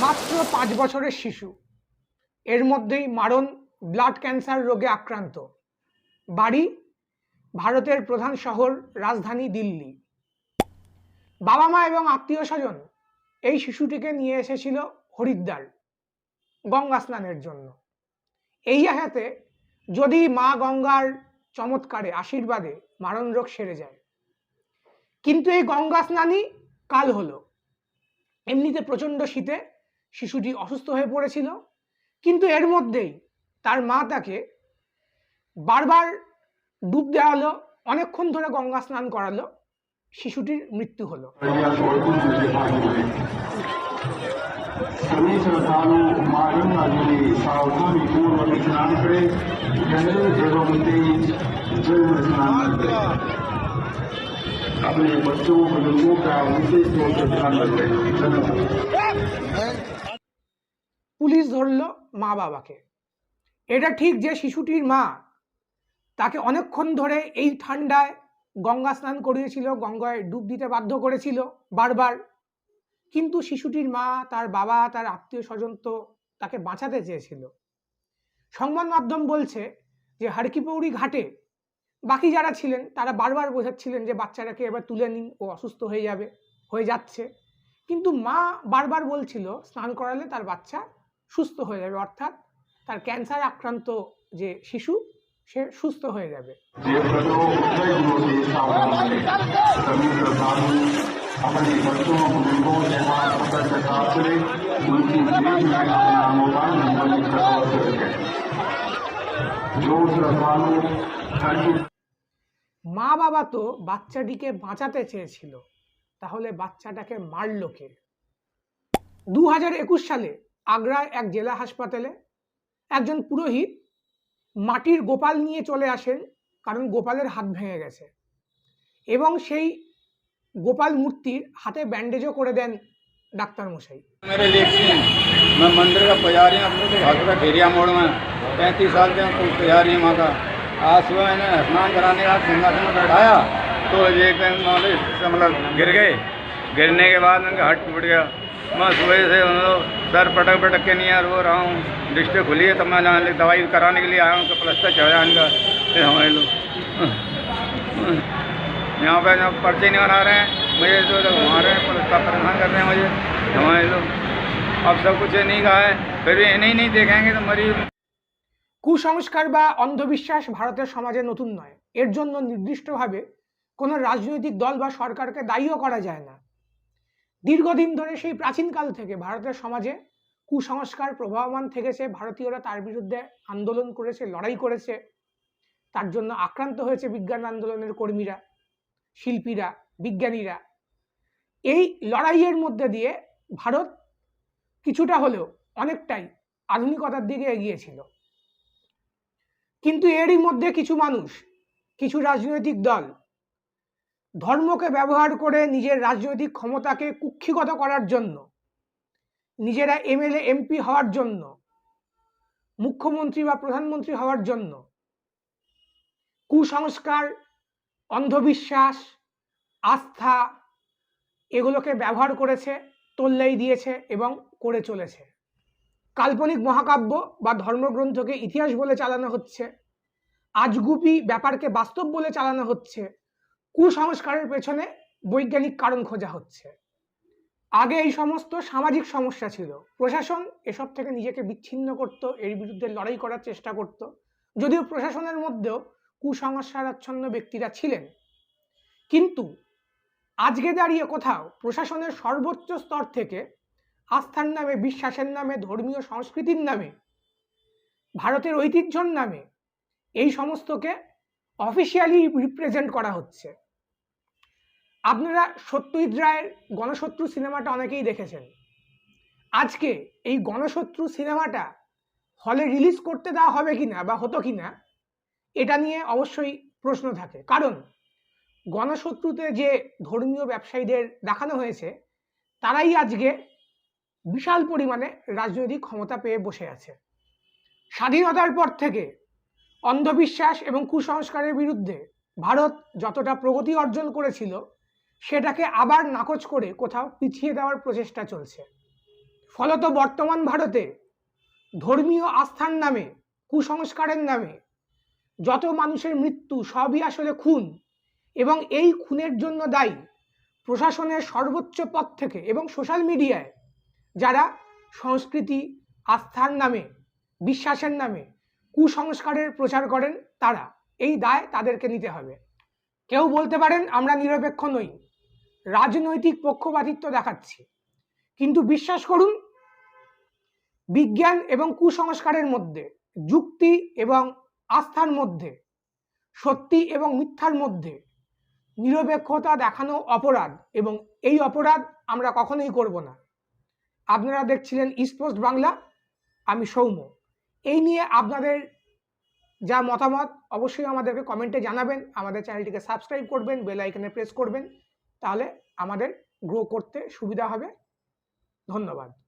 মাত্র পাঁচ বছরের শিশু। এর মধ্যেই মারণ, ব্লাড ক্যান্সার রোগে আক্রান্ত। বাড়ি, ভারতের প্রধান শহর, রাজধানী দিল্লি। বাবা মা এবং আত্মীয় স্বজন এই শিশুটিকে নিয়ে এসেছিল হরিদ্বার গঙ্গা স্নানের জন্য। এই আঘাতে যদি মা গঙ্গার চমৎকারে আশীর্বাদে মারণ রোগ সেরে যায়। কিন্তু এই গঙ্গা স্নানই কাল হলো। এমনিতে প্রচণ্ড শীতে শিশুটি অসুস্থ হয়ে পড়েছিল কিন্তু এর মধ্যেই তার মা তাকে বারবার ডুব দেওয়ালো অনেকক্ষণ ধরে গঙ্গা স্নান করালো শিশুটির মৃত্যু হলো सभी श्रद्धालु मार्ग नदी सावधानी पूर्वक स्नान करें गहरे एवं तेज जल में स्नान करें अपने बच्चों बुजुर्गों का विशेष तौर से ध्यान रखें धन्यवाद পুলিশ ধরলো মা বাবাকে। এটা ঠিক যে শিশুটির মা তাকে অনেকক্ষণ ধরে এই ঠান্ডায় গঙ্গা স্নান করিয়েছিল, গঙ্গায় ডুব দিতে বাধ্য করেছিল বারবার। কিন্তু শিশুটির মা, তার বাবা, তার আত্মীয় স্বজন তো তাকে বাঁচাতে চেয়েছিল। সংবাদ মাধ্যম বলছে যে হারকিপৌরি ঘাটে বাকি যারা ছিলেন, তারা বারবার বোঝাচ্ছিলেন যে বাচ্চাটাকে এবার তুলে নিন, ও অসুস্থ হয়ে যাবে, হয়ে যাচ্ছে। কিন্তু মা বারবার বলছিল, স্নান করালে তার বাচ্চা সুস্থ হয়ে যাবে, অর্থাৎ তার ক্যান্সার আক্রান্ত যে শিশু, সে সুস্থ হয়ে যাবে। মা বাবা তো বাচ্চাটিকে বাঁচাতে চেয়েছিল, তাহলে বাচ্চাটাকে মারল কে? দু হাজার একুশ সালে আগ্রায় এক জেলা হাসপাতালে একজন পুরোহিত মাটির গোপাল নিয়ে চলে আসেন কারণ গোপালের হাত ভেঙে গেছে এবং সেই গোপাল মূর্তির হাতে ব্যান্ডেজও করে দেন ডাক্তারমশাই मेरे लिए सिंह मैं मंदिर का पुजारी हूँ अपने तो भाजपा खेरिया मोड़ में पैंतीस साल से कोई पुजारी है वहाँ का आज सुबह मैंने स्नान कराने का सिंहासन में बैठाया तो ये कहीं मामले से मतलब गिर गए गिरने के बाद उनका हट टूट गया मैं सुबह से उन लोग सर पटक पटक के नहीं रो रहा हूँ डिस्ट्रिक्ट खुली है तब मैं यहाँ ले- दवाई कराने के लिए आया हूँ तो प्लस्तर चढ़ाया इनका फिर हमारे लोग यहाँ पे जब पर्चे नहीं बना रहे हैं मुझे जो लोग वहाँ रहे हैं पुलिस का परेशान कर रहे हैं मुझे हमारे लोग अब सब कुछ नहीं कहा है फिर भी इन्हें ही नहीं देखेंगे तो मरीज কুসংস্কার বা অন্ধবিশ্বাস ভারতের সমাজে নতুন নয় এর জন্য নির্দিষ্টভাবে কোনো রাজনৈতিক দল বা সরকারকে দায়ীও করা যায় না দীর্ঘদিন ধরে সেই প্রাচীনকাল থেকে ভারতের সমাজে কুসংস্কার প্রবাহমান থেকেছে, ভারতীয়রা তার বিরুদ্ধে আন্দোলন করেছে, লড়াই করেছে। তার জন্য আক্রান্ত হয়েছে বিজ্ঞান আন্দোলনের কর্মীরা, শিল্পীরা, বিজ্ঞানীরা। এই লড়াইয়ের মধ্যে দিয়ে ভারত কিছুটা হলেও অনেকটাই আধুনিকতার দিকে এগিয়েছিল কিন্তু এরই মধ্যে কিছু মানুষ, কিছু রাজনৈতিক দল ধর্মকে ব্যবহার করে নিজের রাজনৈতিক ক্ষমতাকে কুক্ষিগত করার জন্য, নিজেরা এমএলএ, এমপি হওয়ার জন্য, মুখ্যমন্ত্রী বা প্রধানমন্ত্রী হওয়ার জন্য, কুসংস্কার, অন্ধবিশ্বাস, আস্থা এগুলোকে ব্যবহার করেছে, তোল্লাই দিয়েছে এবং করে চলেছে। কাল্পনিক মহাকাব্য বা ধর্মগ্রন্থকে ইতিহাস বলে চালানো হচ্ছে, আজগুপি ব্যাপারকে বাস্তব বলে চালানো হচ্ছে কুসংস্কারের পেছনে বৈজ্ঞানিক কারণ খোঁজা হচ্ছে। আগে এই সমস্ত সামাজিক সমস্যা ছিল। প্রশাসন এসব থেকে নিজেকে বিচ্ছিন্ন করত, এর বিরুদ্ধে লড়াই করার চেষ্টা করত। যদিও প্রশাসনের মধ্যেও কুসংস্কারাচ্ছন্ন ব্যক্তিরা ছিলেন। কিন্তু আজকে দাঁড়িয়ে কোথাও প্রশাসনের সর্বোচ্চ স্তর থেকে আস্থার নামে, বিশ্বাসের নামে, ধর্মীয় সংস্কৃতির নামে, ভারতের ঐতিহ্যর নামে এই সমস্তকে অফিসিয়ালি রিপ্রেজেন্ট করা হচ্ছে। আপনারা সত্যজিৎ রায়ের গণশত্রু সিনেমাটা অনেকেই দেখেছেন। আজকে এই গণশত্রু সিনেমাটা হলে রিলিজ করতে দেওয়া হবে কিনা বা হতো কিনা, এটা নিয়ে অবশ্যই প্রশ্ন থাকে। কারণ গণশত্রুতে যে ধর্মীয় ব্যবসায়ীদের দেখানো হয়েছে, তারাই আজকে বিশাল পরিমাণে রাজনৈতিক ক্ষমতা পেয়ে বসে আছে। স্বাধীনতার পর থেকে অন্ধবিশ্বাস এবং কুসংস্কারের বিরুদ্ধে ভারত যতটা প্রগতি অর্জন করেছিল সেটাকে আবার নাকচ করে কোথাও পিছিয়ে দেওয়ার প্রচেষ্টা চলছে। ফলত বর্তমান ভারতে ধর্মীয় আস্থার নামে, কুসংস্কারের নামে যত মানুষের মৃত্যু সবই আসলে খুন এবং এই খুনের জন্য দায়ী প্রশাসনের সর্বোচ্চ পদ থেকে এবং সোশ্যাল মিডিয়ায় যারা সংস্কৃতি, আস্থার নামে, বিশ্বাসের নামে কুসংস্কারের প্রচার করেন তারা, এই দায় তাদেরকে নিতে হবে। কেউ বলতে পারেন, আমরা নিরপেক্ষ নই। রাজনৈতিক পক্ষপাতিত্ব দেখাচ্ছি। কিন্তু বিশ্বাস করুন, বিজ্ঞান এবং কুসংস্কারের মধ্যে, যুক্তি এবং আস্থার মধ্যে, সত্যি এবং মিথ্যার মধ্যে নিরপেক্ষতা দেখানো অপরাধ এবং এই অপরাধ আমরা কখনোই করব না। আপনারা দেখছিলেন ইস্টপোস্ট বাংলা আমি সৌম্য। এই নিয়ে আপনাদের যা মতামত, অবশ্যই আমাদেরকে কমেন্টে জানাবেন। আমাদের চ্যানেলটিকে সাবস্ক্রাইব করবেন, বেল আইকনে প্রেস করবেন। তাহলে আমাদের গ্রো করতে সুবিধা হবে। ধন্যবাদ।